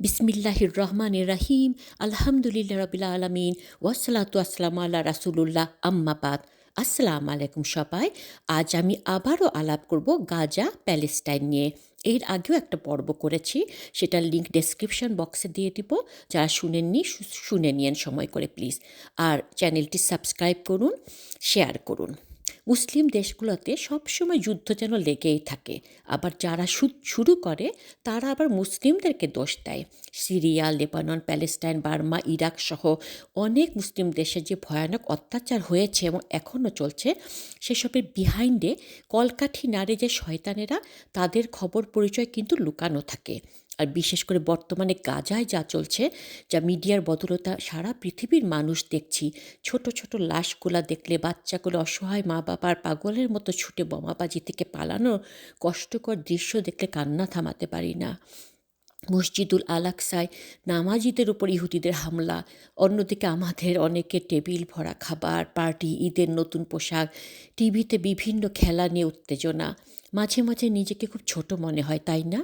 বিসমিল্লাহির রহমান রাহিম আলহামদুলিল্লাহ রবিল আলমিন ওয়াসালাতু আসসালাম আল্লাহ রাসুলুল্লাহ আম্মাবাদ আসসালাম আলাইকুম সবাই। আজ আমি আবারও আলাপ করব গাজা, প্যালেস্টাইন নিয়ে। এর আগেও একটা পর্ব করেছি, সেটার লিঙ্ক ডেসক্রিপশন বক্সে দিয়ে দিব। যারা শুনেননি, শুনে নিয়েন সময় করে প্লিজ আর চ্যানেলটি সাবস্ক্রাইব করুন শেয়ার করুন। মুসলিম দেশগুলোতে সবসময় যুদ্ধ যেন লেগেই থাকে। আবার যারা শুরু করে, তারা আবার মুসলিমদেরকে দোষ দেয়। Syria, Lebanon, Palestine, Burma, Iraq সহ অনেক মুসলিম দেশে যে ভয়ানক অত্যাচার হয়েছে এবং এখনও চলছে, সেসবের বিহাইন্ডে কলকাঠি নাড়ে যে শয়তানেরা, তাদের খবর পরিচয় কিন্তু লুকানো থাকে। আর বিশেষ করে বর্তমানে গাজায় যা চলছে, যা মিডিয়ার বদলতা, সারা পৃথিবীর মানুষ দেখছি, ছোট ছোট লাশগুলা দেখলে বাচ্চাগুলো অসহায় মা বাবার পাগলের মতো ছুটে বোমাবাজি থেকে পালানো কষ্টকর দৃশ্য দেখলে কান্না থামাতে পারি না। মসজিদুল আলাকসায় নামাজিদের উপর ইহুদিদের হামলা, অন্যদিকে আমাদের অনেকে টেবিল ভরা খাবার, পার্টি, ঈদের নতুন পোশাক, টিভিতে বিভিন্ন খেলা নিয়ে উত্তেজনা, মাঝে মাঝে নিজেকে খুব ছোট মনে হয়, তাই না?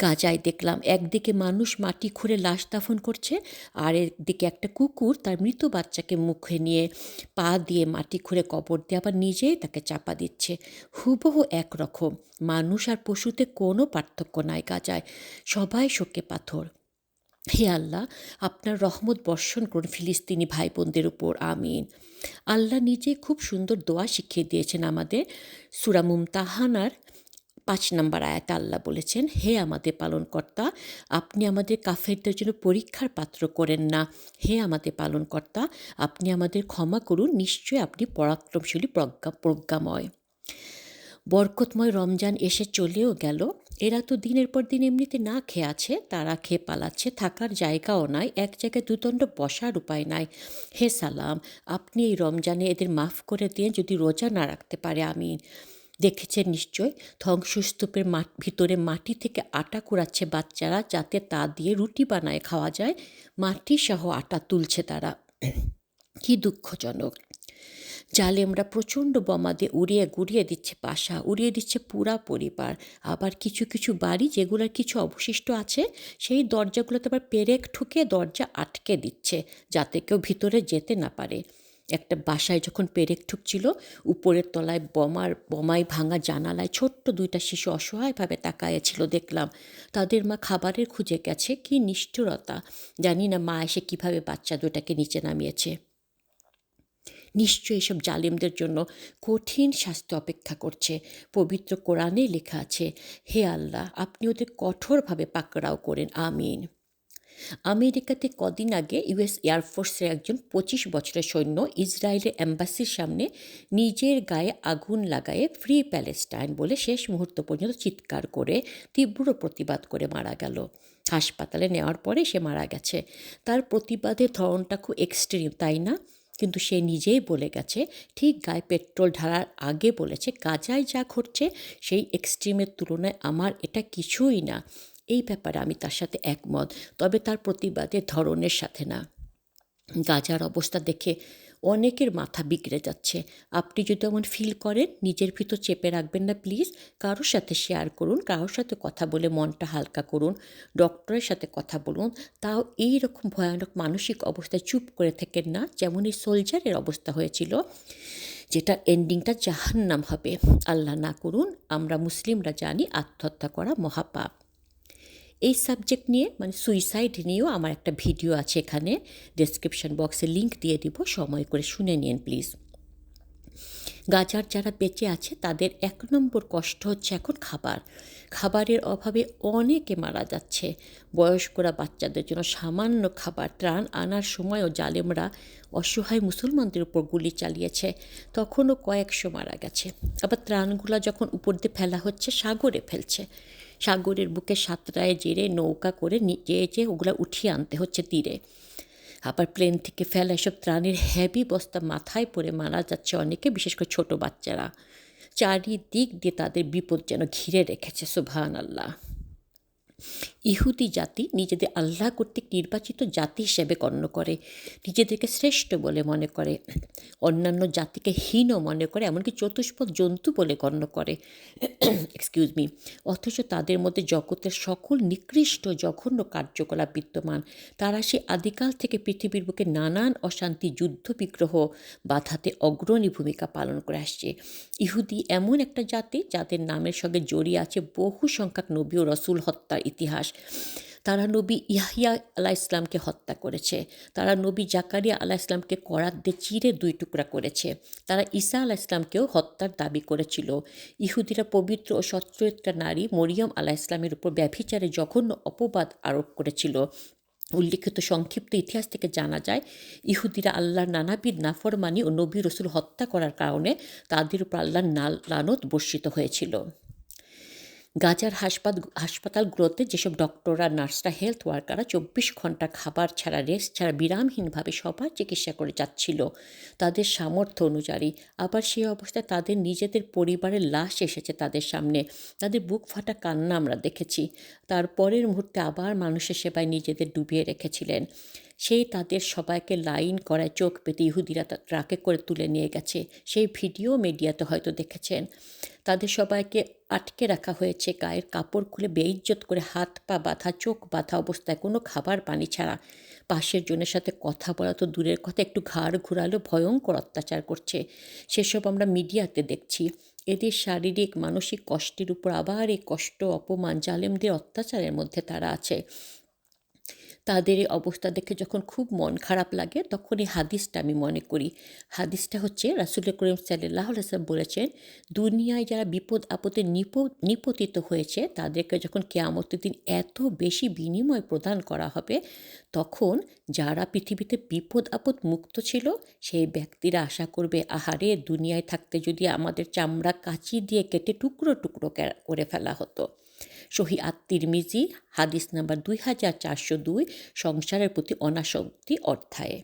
গাজায় দেখলাম একদিকে মানুষ মাটি খুঁড়ে লাশ দাফন করছে আর একদিকে একটা কুকুর তার মৃত বাচ্চাকে মুখে নিয়ে পা দিয়ে মাটি খুঁড়ে কবর দিয়ে আবার নিজেই তাকে চাপা দিচ্ছে। হুবহু একরকম। মানুষ আর পশুতে কোনো পার্থক্য নাই গাজায়। সবাই শোকে পাথর। হে আল্লাহ, আপনার রহমত বর্ষণ করুন ফিলিস্তিনি ভাই বোনদের উপর, আমিন। আল্লাহ নিজে খুব সুন্দর দোয়া শিখিয়ে দিয়েছেন আমাদের। সুরামুম তাহানার পাঁচ নম্বর আয়াত আল্লাহ বলেছেন, হে আমাদের পালনকর্তা, আপনি আমাদের কাফেরদের জন্য পরীক্ষার পাত্র করেন না। হে আমাদের পালনকর্তা, আপনি আমাদের ক্ষমা করুন, নিশ্চয়ই আপনি পরাক্রমশালী প্রজ্ঞা, প্রজ্ঞাময়। বরকতময় রমজান এসে চলেও গেল। এরা তো দিনের পর দিন এমনিতে না খেয়ে আছে, তারা খেয়ে পালাচ্ছে, থাকার জায়গাও নাই, এক জায়গায় দুদণ্ড বসার উপায় নাই। হে সালাম, আপনি এই রমজানে এদের মাফ করে দিয়ে যদি রোজা না রাখতে পারে, আমিন। দেখেছেন নিশ্চয়। ধ্বংসস্তূপের মাঠ ভিতরে মাটি থেকে আটা কুড়াচ্ছে বাচ্চারা যাতে তা দিয়ে রুটি বানায় খাওয়া যায়। মাটি সহ আটা তুলছে তারা। কি দুঃখজনক। জালে আমরা প্রচণ্ড বোমা দিয়ে উড়িয়ে গুড়িয়ে দিচ্ছে বাসা, উড়িয়ে দিচ্ছে পুরা পরিবার। আবার কিছু কিছু বাড়ি যেগুলোর কিছু অবশিষ্ট আছে, সেই দরজাগুলোতে আবার পেরেক ঠুকে দরজা আটকে দিচ্ছে যাতে কেউ ভিতরে যেতে না পারে। একটা বাসায় যখন পেরেক ঠুকছিল, উপরের তলায় বোমার বোমায় ভাঙা জানালায় ছোট্ট দুইটা শিশু অসহায়ভাবে তাকাইয়াছিল দেখলাম। তাদের মা খাবারের খুঁজে গেছে, কি নিষ্ঠুরতা। জানি না মা এসে কীভাবে বাচ্চা দুটাকে নিচে নামিয়েছে। নিশ্চয়ই এসব জালিমদের জন্য কঠিন শাস্তি অপেক্ষা করছে। পবিত্র কোরআনে লেখা আছে, হে আল্লাহ, আপনি ওদের কঠোরভাবে পাকড়াও করেন, আমিন। আমেরিকাতে কদিন আগে ইউএস এয়ারফোর্সের একজন পঁচিশ বছরের সৈন্য ইসরায়েলের অ্যাম্বাসির সামনে নিজের গায়ে আগুন লাগায়ে ফ্রি প্যালেস্টাইন বলে শেষ মুহূর্ত পর্যন্ত চিৎকার করে তীব্র প্রতিবাদ করে মারা গেল। হাসপাতালে নেওয়ার পরে সে মারা গেছে। তার প্রতিবাদের ধরনটা খুব এক্সট্রিম তাই না? কিন্তু সে নিজেই বলে গেছে, ঠিক গায়ে পেট্রোল ঢালার আগে বলেছে, গাজায় যা ঘটছে সেই এক্সট্রিমের তুলনায় আমার এটা কিছুই না। এই ব্যাপারে আমি তার সাথে একমত, তবে তার প্রতিবাদের ধরনের সাথে না। গাজার অবস্থা দেখে অনেকের মাথা বিগড়ে যাচ্ছে। আপনি যদি এমন ফিল করেন, নিজের ভিতর চেপে রাখবেন না প্লিজ কারোর সাথে শেয়ার করুন, কারোর সাথে কথা বলে মনটা হালকা করুন ডক্টরের সাথে কথা বলুন। তাও এই রকম ভয়ানক মানসিক অবস্থায় চুপ করে থাকেন না, যেমন এই সোলজারের অবস্থা হয়েছিল, যেটা এন্ডিংটা জাহান্নাম হবে। আল্লাহ না করুন, আমরা মুসলিমরা জানি আত্মহত্যা করা মহাপাপ। এই সাবজেক্ট নিয়ে মানে সুইসাইড নিয়েও আমার একটা ভিডিও আছে এখানে। ডেসক্রিপশন বক্সে লিঙ্ক দিয়ে দিব, সময় করে শুনে নিন প্লিজ গাজার যারা বেঁচে আছে, তাদের এক নম্বর কষ্ট হচ্ছে এখন খাবার। খাবারের অভাবে অনেকে মারা যাচ্ছে। বয়স্করা বাচ্চাদের জন্য সামান্য খাবার, ত্রাণ আনার সময়ও জালেমরা অসহায় মুসলমানদের উপর গুলি চালিয়েছে। তখনও কয়েকশো মারা গেছে। আবার ত্রাণগুলো যখন উপর দিয়ে ফেলা হচ্ছে, সাগরে ফেলছে। সাগরের বুকে সাঁতরায় জেরে নৌকা করে যেয়ে যেয়ে ওগুলো উঠিয়ে আনতে হচ্ছে তীরে। আবার প্লেন থেকে ফেলা এসব ত্রাণের হ্যাভি বস্তা মাথায় পরে মারা যাচ্ছে অনেকে, বিশেষ করে ছোট বাচ্চারা। চারিদিক দিয়ে তাদের বিপদ যেন ঘিরে রেখেছে সুবহান আল্লাহ ইহুদি জাতি নিজেদের আল্লাহ কর্তৃক নির্বাচিত জাতি হিসেবে গণ্য করে, নিজেদেরকে শ্রেষ্ঠ বলে মনে করে, অন্যান্য জাতিকে হীন মনে করে, এমনকি চতুষ্পদ জন্তু বলে গণ্য করে। এক্সকিউজ মি অথচ তাদের মধ্যে জগতের সকল নিকৃষ্ট, জঘন্য কার্যকলাপ বিদ্যমান। তারা সে আদিকাল থেকে পৃথিবীর বুকে নানান অশান্তি, যুদ্ধ, বিগ্রহ বাধাতে অগ্রণী ভূমিকা পালন করে আসছে। ইহুদি এমন একটা জাতি যাদের নামের সঙ্গে জড়িয়ে আছে বহু সংখ্যক নবী ও রসুল হত্যার ইতিহাস। তারা নবী ইয়াহিয়া আলাহ ইসলামকে হত্যা করেছে। তারা নবী জাকারিয়া আলাহ ইসলামকে করাত দিয়ে চিরে দুই টুকরা করেছে। তারা ঈসা আলাহ ইসলামকেও হত্যার দাবি করেছিল। ইহুদিরা পবিত্র ও সচ্চরিত্রা নারী মরিয়ম আলাহ ইসলামের উপর ব্যভিচারে জঘন্য অপবাদ আরোপ করেছিল। উল্লিখিত সংক্ষিপ্ত ইতিহাস থেকে জানা যায়, ইহুদিরা আল্লাহর নানাবিধ নাফরমানি ও নবী রসুল হত্যা করার কারণে তাদের উপর আল্লাহর নাল লানত বর্ষিত হয়েছিল। গাজার হাসপাত হাসপাতালগুলোতে যেসব ডক্টর আর নার্সরা হেলথ ওয়ার্কাররা চব্বিশ ঘণ্টা খাবার ছাড়া রেস্ট ছাড়া বিরামহীনভাবে সবার চিকিৎসা করে যাচ্ছিল। তাদের সামর্থ্য অনুযায়ী। আবার সেই অবস্থায় তাদের নিজেদের পরিবারের লাশ এসেছে তাদের সামনে। তাদের বুক ফাটা কান্না আমরা দেখেছি। তার পরের মুহূর্তে আবার মানুষের সেবায় নিজেদের ডুবিয়ে রেখেছিলেন। সেই তাদের সবাইকে লাইন করায় চোখ পেতে ইহুদিরা ট্রাকে করে তুলে নিয়ে গেছে। সেই ভিডিও মিডিয়াতে হয়তো দেখেছেন। তাদের সবাইকে আটকে রাখা হয়েছে। গায়ের কাপড় খুলে বেইজ্জত করে হাত পা বাঁধা, চোখ বাঁধা অবস্থায় কোনো খাবার পানি ছাড়া। পাশের জনের সাথে কথা বলা তো দূরের কথা, একটু ঘাড় ঘুরালো, ভয়ঙ্কর অত্যাচার করছে। সেসব আমরা মিডিয়াতে দেখছি। এদের শারীরিক, মানসিক কষ্টের উপর আবার এই কষ্ট, অপমান, জালেমদের অত্যাচারের মধ্যে তারা আছে। তাদের এই অবস্থা দেখে যখন খুব মন খারাপ লাগে, তখন এই হাদিসটা আমি মনে করি। হাদিসটা হচ্ছে রাসুল করিম সাল্লাহ আলাইসাল্লাম বলেছেন, দুনিয়ায় যারা বিপদ আপদে নিপ, নিপতিত হয়েছে, তাদেরকে যখন কেয়ামতের দিন এত বেশি বিনিময় প্রদান করা হবে, তখন যারা পৃথিবীতে বিপদ আপদ মুক্ত ছিল, সেই ব্যক্তিরা আশা করবে, আহারে, দুনিয়ায় থাকতে যদি আমাদের চামড়া কাঁচি দিয়ে কেটে টুকরো টুকরো করে ফেলা হতো। সহি আত্মিরমিজি হাদিস নাম্বার দুই হাজার চারশো দুই, সংসারের প্রতি অনাসক্তি অর্থায়।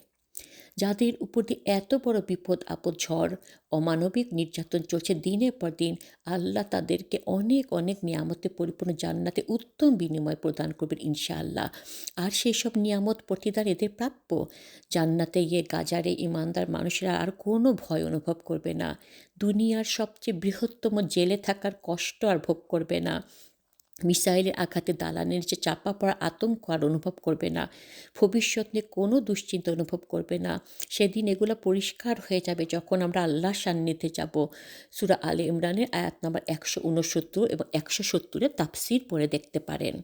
যাদের উপর দিয়ে এত বড় বিপদ, আপদ, ঝড়, অমানবিক নির্যাতন চলছে দিনের পর দিন, আল্লাহ তাদেরকে অনেক অনেক নিয়ামতে পরিপূর্ণ জান্নাতে উত্তম বিনিময় প্রদান করবেন ইনশাআল্লাহ। আর সেই সব নিয়ামত প্রতিদান এদের প্রাপ্য। জান্নাতে গিয়ে গাজারে ইমানদার মানুষেরা আর কোনো ভয় অনুভব করবে না। দুনিয়ার সবচেয়ে বৃহত্তম জেলে থাকার কষ্ট আর ভোগ করবে না। মিসাইলের আঘাতে দালানের যে চাপা পড়া আতঙ্ক আর অনুভব করবে না, ভবিষ্যৎ নিয়ে কোনো দুশ্চিন্তা অনুভব করবে না, সেদিন এগুলো পরিষ্কার হয়ে যাবে যখন আমরা আল্লাহ সান্নিধ্যে যাব। সুরা আলে ইমরানের আয়াত নাম্বার একশো উনসত্তর এবং একশো সত্তরের তাফসির পরে দেখতে পারেন।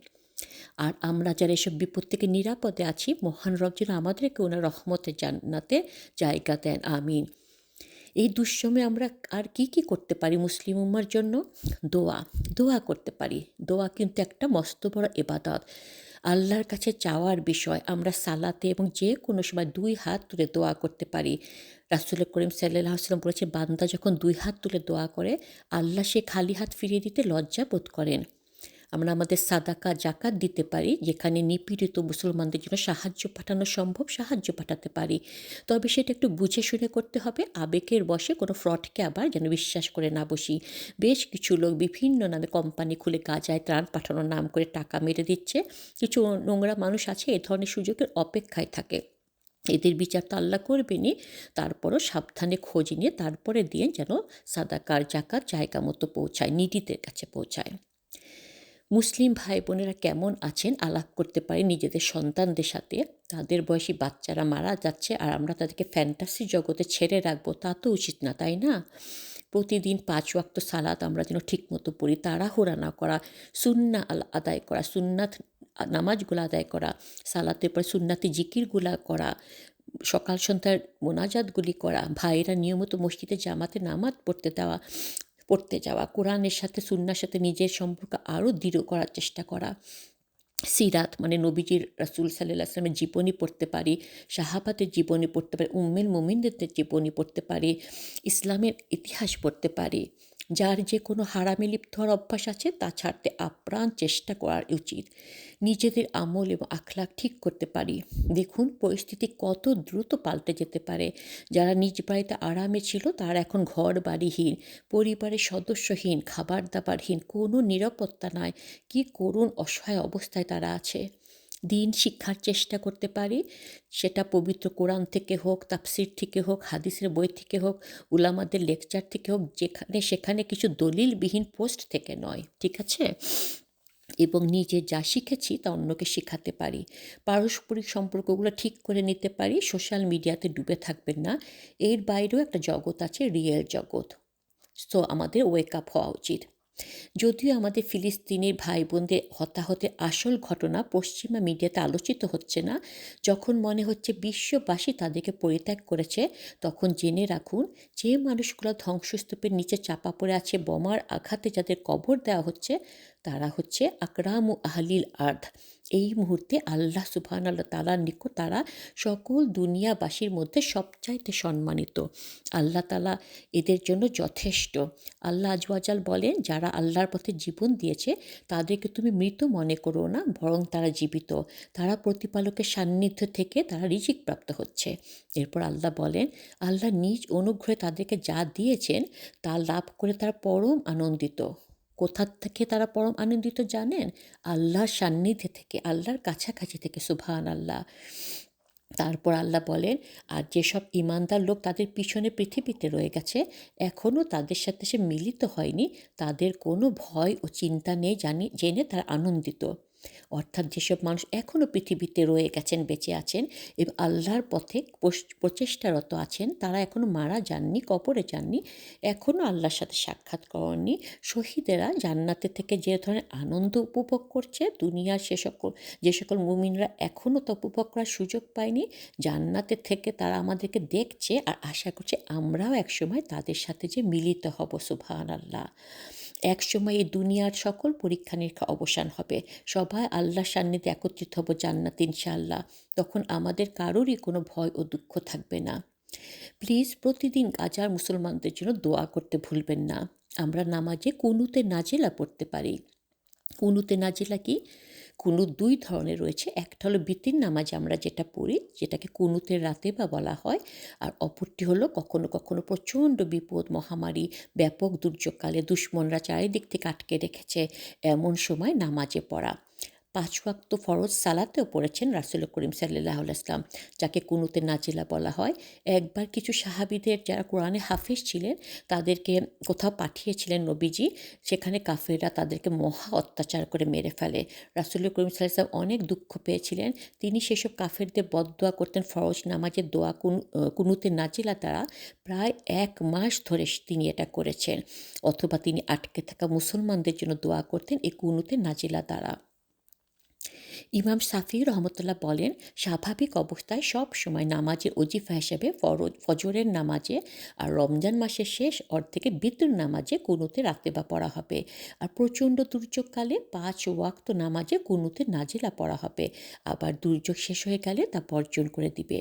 আর আমরা যারা এসব বিপদ থেকে নিরাপদে আছি, মহান রব যেন আমাদেরকে ওনার রহমতে জান্নাতে জায়গা দেন, আমিন। এই দুঃসময়ে আমরা আর কি কি করতে পারি মুসলিম উম্মার জন্য? দোয়া দোয়া করতে পারি। দোয়া কিন্তু একটা মস্ত বড় এবাদত আল্লাহর কাছে চাওয়ার বিষয় আমরা সালাতে এবং যে কোনো সময় দুই হাত তুলে দোয়া করতে পারি। রাসুল করিম সাল্লাহ আসলাম বলেছে বান্দা যখন দুই হাত তুলে দোয়া করে, আল্লাহ সে খালি হাত ফিরিয়ে দিতে লজ্জা বোধ করেন। আমরা আমাদের সাদাকা, জাকাত দিতে পারি, যেখানে নিপীড়িত মুসলমানদের জন্য সাহায্য পাঠানো সম্ভব, সাহায্য পাঠাতে পারি। তবে সেটা একটু বুঝে শুনে করতে হবে। আবেগের বসে কোনো ফ্রডকে আবার যেন বিশ্বাস করে না বসি। বেশ কিছু লোক বিভিন্ন নামে কোম্পানি খুলে গাজায় ত্রাণ পাঠানোর নাম করে টাকা মেরে দিচ্ছে। কিছু নোংরা মানুষ আছে, এ ধরনের সুযোগের অপেক্ষায় থাকে। এদের বিচার তো আল্লাহ করবেনই। তারপরও সাবধানে খোঁজ নিয়ে তারপরে দিয়ে যেন সাদাকার জাকার জায়গা মতো পৌঁছায় নিডিদের কাছে পৌঁছায়। মুসলিম ভাই বোনেরা কেমন আছেন আলাপ করতে পারি নিজেদের সন্তানদের সাথে। তাদের বয়সী বাচ্চারা মারা যাচ্ছে আর আমরা তাদেরকে ফ্যান্টাসি জগতে ছেড়ে রাখব, তা তো উচিত না, তাই না? প্রতিদিন পাঁচ ওয়াক্ত সালাত আমরা যেন ঠিকমতো পড়ি, তাড়াহুড়া না করা, সুন্না আদায় করা, সুন্নাত নামাজগুলো আদায় করা, সালাতের পর সুন্নাতি জিকিরগুলা করা, সকাল সন্ধ্যার মোনাজাতগুলি করা, ভাইয়েরা নিয়মিত মসজিদে জামাতে নামাজ পড়তে দেওয়া পড়তে যাওয়া, কোরআনের সাথে সুন্নার সাথে নিজের সম্পর্ক আরও দৃঢ় করার চেষ্টা করা, সিরাত মানে নবীজির রাসুল সাল্লাহ আসলামের জীবনী পড়তে পারি, শাহাবাতের জীবনী পড়তে পারি, উম্মেল মোমিনদের জীবনী পড়তে পারি, ইসলামের ইতিহাস পড়তে পারি। যার যে কোনো হারামে লিপ্ত হওয়ার অভ্যাস আছে, তা ছাড়তে আপ্রাণ চেষ্টা করা উচিত। নিজেদের আমল এবং আখলাক ঠিক করতে পারি। দেখুন, পরিস্থিতি কত দ্রুত পাল্টে যেতে পারে। যারা নিজ বাড়িতে আরামে ছিল, তারা এখন ঘর বাড়িহীন পরিবারের সদস্যহীন খাবার দাবারহীন কোনো নিরাপত্তা নয় কি করুণ, অসহায় অবস্থায় তারা আছে। দিন শিক্ষার চেষ্টা করতে পারি। সেটা পবিত্র কোরআন থেকে হোক, তাফসির থেকে হোক, হাদিসের বই থেকে হোক, উলামাদের লেকচার থেকে হোক, যেখানে সেখানে কিছু দলিলবিহীন পোস্ট থেকে নয়, ঠিক আছে? এবং নিজে যা শিখেছি তা অন্যকে শেখাতে পারি। পারস্পরিক সম্পর্কগুলো ঠিক করে নিতে পারি, সোশ্যাল মিডিয়াতে ডুবে থাকবেন না। এর বাইরেও একটা জগৎ আছে, রিয়েল জগৎ। সো আমাদের ওয়েক আপ হওয়া উচিত। যদিও আমাদের ফিলিস্তিনের ভাই বোনদের হতাহতের আসল ঘটনা পশ্চিমা মিডিয়াতে আলোচিত হচ্ছে না, যখন মনে হচ্ছে বিশ্ববাসী তাদেরকে পরিত্যাগ করেছে, তখন জেনে রাখুন যে মানুষগুলো ধ্বংসস্তূপের নিচে চাপা পড়ে আছে, বোমার আঘাতে যাদের কবর দেওয়া হচ্ছে, তারা হচ্ছে আকরাম ও আহলিল আর্ধ এই মুহূর্তে আল্লাহ সুবহান আল্লাহ তালার নিকট তারা সকল দুনিয়াবাসীর মধ্যে সবচাইতে সম্মানিত। আল্লাহ তালা এদের জন্য যথেষ্ট। আল্লাহ আজওয়াজাল বলেন, যারা আল্লাহর পথে জীবন দিয়েছে, তাদেরকে তুমি মৃত মনে করো না, বরং তারা জীবিত। তারা প্রতিপালকের সান্নিধ্য থেকে তারা রিজিক প্রাপ্ত হচ্ছে। এরপর আল্লাহ বলেন, আল্লাহ নিজ অনুগ্রহে তাদেরকে যা দিয়েছেন, তা লাভ করে তারা পরম আনন্দিত। কোথা থেকে তারা পরম আনন্দিত জানেন? আল্লাহর সান্নিধ্যে থেকে, আল্লাহর কাছাকাছি থেকে সুভান আল্লাহ তারপর আল্লাহ বলেন, আর যেসব ইমানদার লোক তাদের পিছনে পৃথিবীতে রয়ে গেছে এখনও তাদের সাথে সে মিলিত হয়নি, তাদের কোনো ভয় ও চিন্তা নেই জানি, জেনে তারা আনন্দিত। অর্থাৎ যেসব মানুষ এখনও পৃথিবীতে রয়ে গেছেন, বেঁচে আছেন এবং আল্লাহর পথে প্রচেষ্টারত আছেন, তারা এখনও মারা যাননি, কবরে যাননি এখনও আল্লাহর সাথে সাক্ষাৎ করেননি। শহীদেরা জান্নাতে থেকে যে ধরনের আনন্দ উপভোগ করছে, দুনিয়ার সে সকল, যে সকল মুমিনরা এখনও তো উপভোগ করার সুযোগ পায়নি, জান্নাতে থেকে তারা আমাদেরকে দেখছে আর আশা করছে আমরাও একসময় তাদের সাথে যে মিলিত হব সুবহান আল্লাহ একসময় এই দুনিয়ার সকল পরীক্ষা নিরীক্ষা অবসান হবে। সবাই আল্লাহর সান্নিধ্যে একত্রিত হব জান্নাত, ইনশাআল্লাহ। তখন আমাদের কারোরই কোনো ভয় ও দুঃখ থাকবে না। প্লিজ প্রতিদিন গাজার মুসলমানদের জন্য দোয়া করতে ভুলবেন না। আমরা নামাজে কুনুতে নাজেলা পড়তে পারি। কুনুতে নাজেলা কি? কুনুত দুই ধরনের রয়েছে। একটা হলো বিতির নামাজ আমরা যেটা পড়ি, যেটাকে কুনুতের রাতে বা বলা হয়, আর অপরটি হলো কখনো কখনো প্রচণ্ড বিপদ, মহামারী, ব্যাপক দুর্যোগকালে দুশ্মনরা চারিদিক থেকে আটকে রেখেছে এমন সময় নামাজে পড়া। পাঁচ ওয়াক্ত ফরজ সালাতেও পড়েছেন রাসুল করিম সাল্লাহ ইসলাম যাকে কুনুতে নাজিলা বলা হয়। একবার কিছু সাহাবিদের যারা কোরআনে হাফিজ ছিলেন, তাদেরকে কোথাও পাঠিয়েছিলেন নবীজি, সেখানে কাফেররা তাদেরকে মহা অত্যাচার করে মেরে ফেলে। রাসুল করিম সাল্লাম অনেক দুঃখ পেয়েছিলেন। তিনি সেসব কাফেরদের বদোয়া করতেন ফরজ নামাজের দোয়া কুনুতে নাজিলা তারা প্রায় এক মাস ধরে তিনি এটা করেছেন। অথবা তিনি আটকে থাকা মুসলমানদের জন্য দোয়া করতেন এই কুনুতে নাজিলা দ্বারা। ইমাম সাফি রহমতুল্লাহ বলেন, স্বাভাবিক অবস্থায় সব সময় নামাজের অজিফা হিসেবে ফজরের নামাজে আর রমজান মাসের শেষ অর্ধেকে বিদ্যুৎ নামাজে কুনুতে রাতে বা পড়া হবে। আর প্রচণ্ড দুর্যোগকালে পাঁচ ওয়াক্ত নামাজে কুনুতে নাজিলা পড়া হবে। আবার দুর্যোগ শেষ হয়ে গেলে তা বর্জন করে দিবে।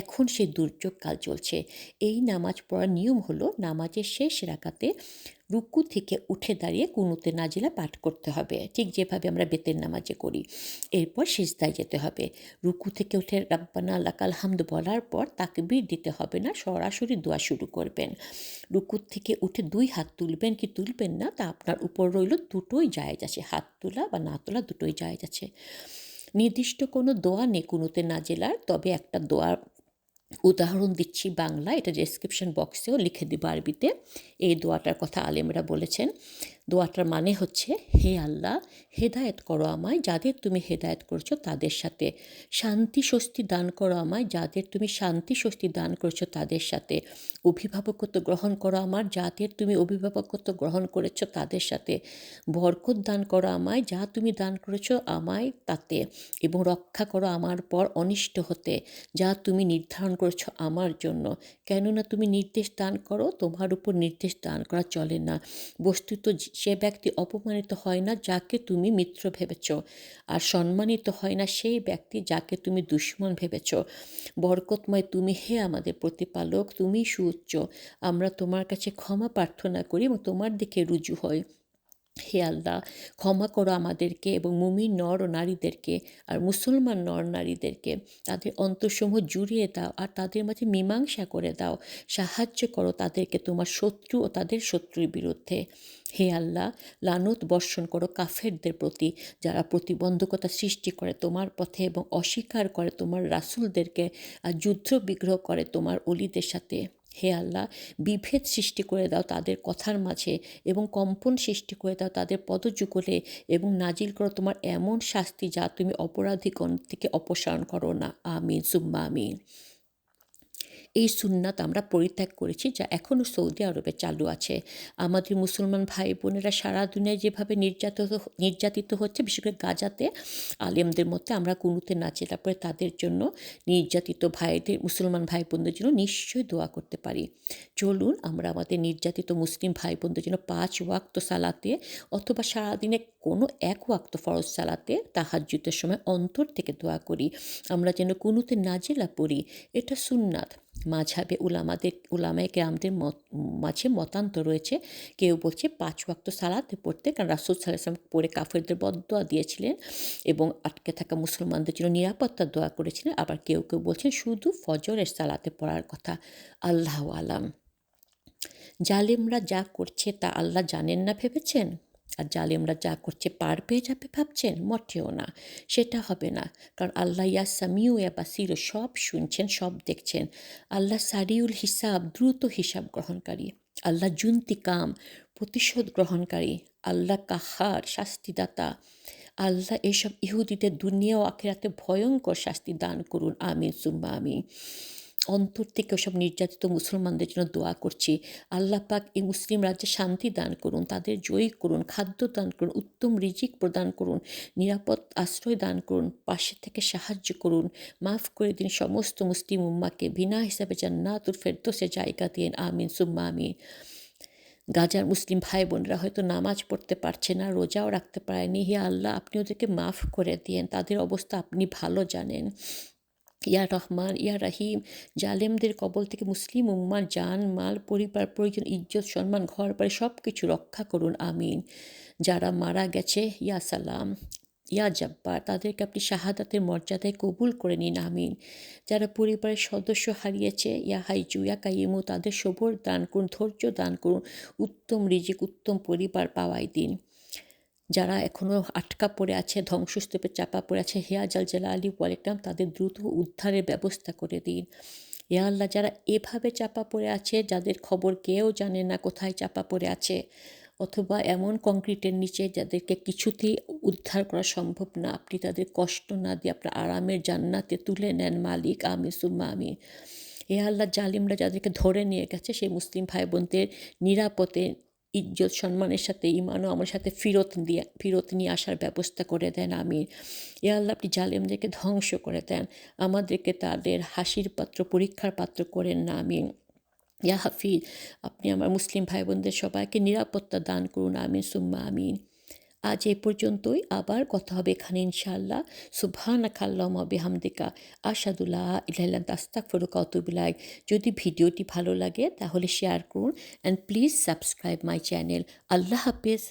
এখন সেই দুর্যোগকাল চলছে। এই নামাজ পড়ার নিয়ম হলো, নামাজের শেষ রাখাতে রুকু থেকে উঠে দাঁড়িয়ে কুনুতে নাজিলা পাঠ করতে হবে। ঠিক যেভাবে আমরা বেতের নামাজে করি, এরপর সিজদায় যেতে হবে। রুকু থেকে উঠে রাব্বানা আল্লাহ হামদ বলার পর তাকবীর দিতে হবে না, সরাসরি দোয়া শুরু করবেন। রুকু থেকে উঠে দুই হাত তুলবেন কি তুলবেন না, তা আপনার উপর রইল দুটোই জায়েজ আছে, হাত তোলা বা না তোলা দুটোই জায়েজ আছে। নির্দিষ্ট কোনো দোয়া নেই কুনুতে নাজেলার, তবে একটা দোয়া উদাহরণ দিচ্ছি বাংলা এটা ডেসক্রিপশন বক্সেও লিখে দিব আরবিতে। এই দোয়াটার কথা আলেমরা বলেছেন। দোয়াটার মানে হচ্ছে, হে আল্লাহ, হেদায়েত করো আমায় যাদের তুমি হেদায়েত করছ তাদের সাথে। শান্তি স্বস্তি দান করো আমায় যাদের তুমি শান্তি স্বস্তি দান করছ তাদের সাথে। অভিভাবকত্ব গ্রহণ করো আমার যাদের তুমি অভিভাবকত্ব গ্রহণ করেছ তাদের সাথে। বরকত দান করো আমায় যা তুমি দান করেছ আমায় তাতে। এবং রক্ষা করো আমার পর অনিষ্ট হতে, যা তুমি নির্ধারণ করেছ আমার জন্য। কেননা তুমি নির্দেশ দান করো, তোমার উপর নির্দেশ দান করা চলে না। বস্তুত সে ব্যক্তি অপমানিত হয় না যাকে তুমি মিত্র ভেবেছ, আর সম্মানিত হয় না সেই ব্যক্তি যাকে তুমি দুশ্মন ভেবেছ। বরকতময় তুমি হে আমাদের প্রতিপালক তুমি সুউচ্চ। আমরা তোমার কাছে ক্ষমা প্রার্থনা করি এবং তোমার দিকে রুজু হই। হে আল্লাহ, ক্ষমা করো আমাদেরকে এবং মুমিন নর ও নারীদেরকে আর মুসলমান নর নারীদেরকে। তাদের অন্তঃসমূহ জুড়িয়ে দাও আর তাদের মাঝে মীমাংসা করে দাও। সাহায্য করো তাদেরকে তোমার শত্রু ও তাদের শত্রুর বিরুদ্ধে। হে আল্লাহ, লানত বর্ষণ করো কাফেরদের প্রতি, যারা প্রতিবন্ধকতা সৃষ্টি করে তোমার পথে এবং অস্বীকার করে তোমার রাসুলদেরকে আর যুদ্ধ বিগ্রহ করে তোমার অলিদের সাথে। হে আল্লাহ, বিভেদ সৃষ্টি করে দাও তাদের কথার মাঝে এবং কম্পন সৃষ্টি করে দাও তাদের পদযুগলে এবং নাজিল করো তোমার এমন শাস্তি যা তুমি অপরাধীগণ থেকে অপসারণ করো না। আমিন, সুম্মা আমিন। এই সুন্নাত আমরা পরিত্যাগ করেছি, যা এখনও সৌদি আরবে চালু আছে। আমাদের মুসলমান ভাই বোনেরা সারা দুনিয়ায় যেভাবে নির্যাতিত নির্যাতিত হচ্ছে, বিশেষ করে গাজাতে, আলেমদের মধ্যে আমরা কুনুতে নাচি, তারপরে তাদের জন্য নির্যাতিত ভাইদের, মুসলমান ভাই বোনদের জন্য নিশ্চয়ই দোয়া করতে পারি। চলুন আমরা আমাদের নির্যাতিত মুসলিম ভাই বোনদের জন্য পাঁচ ওয়াক্ত সালাতে অথবা সারাদিনে কোনো এক ওয়াক্ত ফরজ সালাতে তাহাজ্জুদের সময় অন্তর থেকে দোয়া করি। আমরা যেন কুনুতে নাজেলা পড়ি, এটা সুন্নাত। মাঝাবে উলামাদের, উলামায় গ্রামদের মত, মাঝে মতান্তর রয়েছে। কেউ বলছে পাঁচ ওয়াক্ত সালাতে পড়তে, কারণ রাসুল সাল্লাম পড়ে কাফেরদের বদোয়া দিয়েছিলেন এবং আটকে থাকা মুসলমানদের জন্য নিরাপত্তা দোয়া করেছিলেন। আবার কেউ কেউ বলছেন শুধু ফজরের সালাতে পড়ার কথা। আল্লাহ আলাম। জালেমরা যা করছে তা আল্লাহ জানেন না ভেবেছেন? আর জালেমরা যা করছে পার পেয়ে যাবে ভাবছেন? মটেও না। সেটা হবে না। কারণ আল্লাহ ইয়া সামিউ ইয়া সব শুনছেন, সব দেখছেন। আল্লাহ সারিউল হিসাব, দ্রুত হিসাব গ্রহণকারী। আল্লাহ জুন্তিকাম, প্রতিশোধ গ্রহণকারী। আল্লাহ কাহার, শাস্তিদাতা। আল্লাহ এসব ইহুদিদের দুনিয়া ও আখেরাতে ভয়ঙ্কর শাস্তি দান করুন। আমিন, সুম্মা আমি অন্তর থেকে ওসব নির্যাতিত মুসলমানদের জন্য দোয়া করছি। আল্লাহ পাক এই মুসলিম রাজ্যে শান্তি দান করুন, তাদের জয়ী করুন, খাদ্য দান করুন, উত্তম রিজিক প্রদান করুন, নিরাপদ আশ্রয় দান করুন, পাশে থেকে সাহায্য করুন, মাফ করে দিন সমস্ত মুসলিম উম্মাকে, বিনা হিসাবে জান্নাতুল ফেরদোসে জায়গা দিন, আমিন, সুম্মা, আমিন। গাজার মুসলিম ভাই বোনরা হয়তো নামাজ পড়তে পারছে না, রোজাও রাখতে পারেনি। হে আল্লাহ, আপনি ওদেরকে মাফ করে দিয়েন, তাদের অবস্থা আপনি ভালো জানেন। ইয়া রহমান, ইয়া রাহিম, জালেমদের কবল থেকে মুসলিম উম্মার জান, মাল, পরিবার, প্রয়োজন, ইজ্জত, সম্মান, ঘর বাড়ি সব কিছু রক্ষা করুন, আমিন। যারা মারা গেছে, ইয়া সালাম, ইয়া জব্বার, তাদেরকে আপনি শাহাদাতের মর্যাদায় কবুল করে নিন, আমিন। যারা পরিবারের সদস্য হারিয়েছে, ইয়া হাইজু, ইয়া কাইমু তাদের সবর দান করুন, ধৈর্য দান করুন, উত্তম রিজিক, উত্তম পরিবার পাওয়াই দিন। যারা এখনও আটকা পড়ে আছে, ধ্বংসস্তূপে চাপা পড়ে আছে, হেয়া জাল জালা আলী ওয়ালেকাম তাদের দ্রুত উদ্ধারের ব্যবস্থা করে দিন। ইয়া আল্লাহ, যারা এভাবে চাপা পড়ে আছে, যাদের খবর কেউ জানে না কোথায় চাপা পড়ে আছে, অথবা এমন কংক্রিটের নিচে যাদেরকে কিছুতেই উদ্ধার করা সম্ভব না, আপনি তাদের কষ্ট না দিয়ে আপনার আরামের জান্নাতে তুলে নেন, মালিক আমি সুম্মা আমি এ আল্লাহ, জালিমরা যাদেরকে ধরে নিয়ে গেছে, সেই মুসলিম ভাই বোনদের নিরাপদে ইজ্জত, সম্মানের সাথে ইমানও আমার সাথে ফিরত দিয়ে, ফিরত নিয়ে আসার ব্যবস্থা করে দেন আমি এ আল্লাহ, আপনি জালেমদেরকে ধ্বংস করে দেন। আমাদেরকে তাদের হাসির পাত্র, পরীক্ষার পাত্র করেন না আমি ইয়া হাফিজ, আপনি আমার মুসলিম ভাই বোনদের সবাইকে নিরাপত্তা দান করুন, আমিন, সুম্মা আমিন। আজ এ পর্যন্তই। আবার কথা হবে এখানে ইনশাআল্লাহ। সুবহানা বিহামদিকা। আশাদুল্লাহ আসাদুল্লাহ তাস্তাক ফরুক অতুবিলাই যদি ভিডিওটি ভালো লাগে তাহলে শেয়ার করুন। And please subscribe my channel Allah Hafiz.